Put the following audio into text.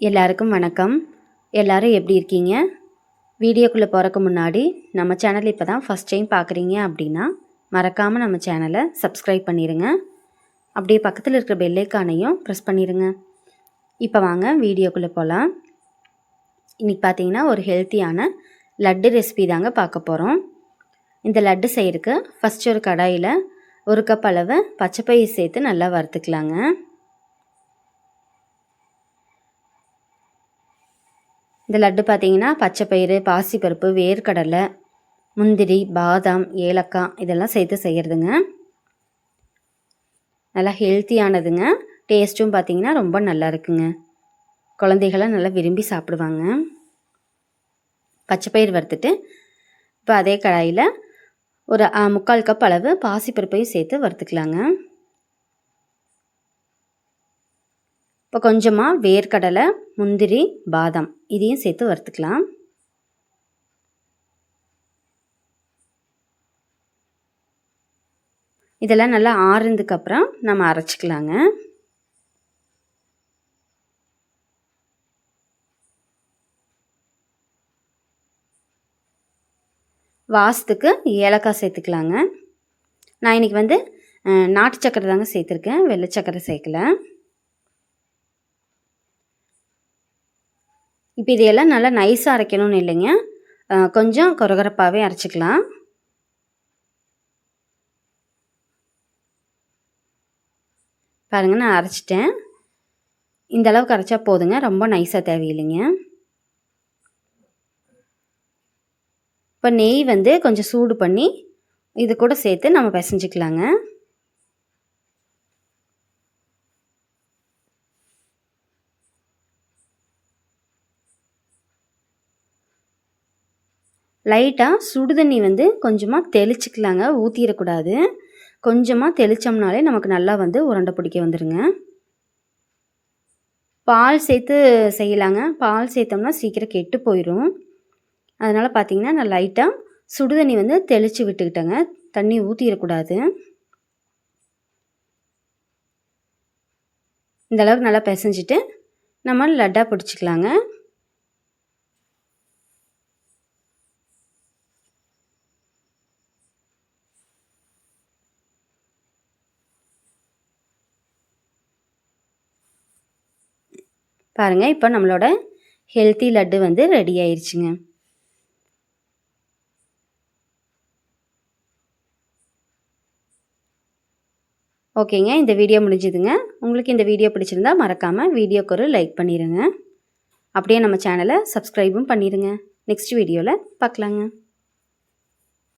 எல்லாருக்கும் வணக்கம். எல்லாரும் எப்படி இருக்கீங்க? வீடியோக்குள்ளே போகிறக்கு முன்னாடி நம்ம சேனல் இப்போ தான் ஃபஸ்ட் டைம் பார்க்குறீங்க அப்படின்னா மறக்காமல் நம்ம சேனலை சப்ஸ்கிரைப் பண்ணிடுங்க அப்படியே பக்கத்தில் இருக்கிற பெல்லைக்கானையும் ப்ரெஸ் பண்ணிடுங்க இப்போ வாங்க வீடியோக்குள்ளே போகலாம் இன்றைக்கி பார்த்தீங்கன்னா ஒரு ஹெல்த்தியான லட்டு ரெசிபி தாங்க பார்க்க போகிறோம் இந்த லட்டு செய்கிறதுக்கு ஃபஸ்ட் ஒரு கடாயில் ஒரு கப் அளவு பச்சைப்பயிர் சேர்த்து நல்லா வறுத்துக்கலாங்க. இந்த லட்டு பார்த்தீங்கன்னா பச்சைப்பயிறு பாசிப்பருப்பு வேர்க்கடலை முந்திரி பாதாம் ஏலக்காய் இதெல்லாம் சேர்த்து செய்கிறதுங்க நல்லா ஹெல்த்தியானதுங்க டேஸ்ட்டும் பார்த்தீங்கன்னா ரொம்ப நல்லா இருக்குங்க. குழந்தைகளாம் நல்லா விரும்பி சாப்பிடுவாங்க. பச்சைப்பயிறு வறுத்துட்டு இப்போ அதே கடாயில் ஒரு முக்கால் கப் அளவு பாசிப்பருப்பையும் சேர்த்து வறுத்துக்கலாங்க. இப்போ கொஞ்சமாக வேர்க்கடலை முந்திரி பாதாம் இதையும் சேர்த்து வறுத்துக்கலாம். இதெல்லாம் நல்லா ஆறுனதுக்கு அப்புறம் நம்ம அரைச்சிக்கலாங்க. வாசத்துக்கு ஏலக்காய் சேர்த்துக்கலாங்க. நான் இன்றைக்கி வந்து நாட்டு சக்கரை தாங்க சேர்த்துருக்கேன். வெள்ளை சக்கரை சேர்க்கல. இப்போ இதையெல்லாம் நல்லா நைஸாக அரைக்கணும்னு இல்லைங்க. கொஞ்சம் கொரகரப்பாகவே அரைச்சிக்கலாம். பாருங்கள் நான் அரைச்சிட்டேன். இந்த அளவுக்கு அரைச்சா போதுங்க. ரொம்ப நைஸாக தேவையில்லைங்க. இப்போ நெய் வந்து கொஞ்சம் சூடு பண்ணி இது கூட சேர்த்து நம்ம பிசைஞ்சிக்கலாங்க. லைட்டாக சுடுதண்ணி வந்து கொஞ்சமாக தெளிச்சிக்கலாங்க ஊற்றிடக்கூடாது கொஞ்சமாக தெளித்தோம்னாலே நமக்கு நல்லா வந்து உருண்டை பிடிக்க வந்துடுங்க பால் சேர்த்து செய்யலாங்க. பால் சேர்த்தோம்னா சீக்கிரம் கெட்டு போயிடும் அதனால் பார்த்தீங்கன்னா நான் லைட்டாக சுடுதண்ணி வந்து தெளித்து விட்டுக்கிட்டேங்க. தண்ணி ஊற்றிடக்கூடாது இந்த அளவுக்கு நல்லா பிசைஞ்சிட்டு நம்ம லட்டாக பிடிச்சிக்கலாங்க. பாருங்கள் இப்போ நம்மளோட ஹெல்த்தி லட்டு வந்து ரெடி ஆயிடுச்சுங்க ஓகேங்க இந்த வீடியோ முடிஞ்சுதுங்க. உங்களுக்கு இந்த வீடியோ பிடிச்சிருந்தா மறக்காமல் வீடியோக்கு ஒரு லைக் பண்ணிடுங்க அப்படியே நம்ம சேனலை சப்ஸ்கிரைபும் பண்ணிடுங்க நெக்ஸ்ட் வீடியோவில் பார்க்கலாங்க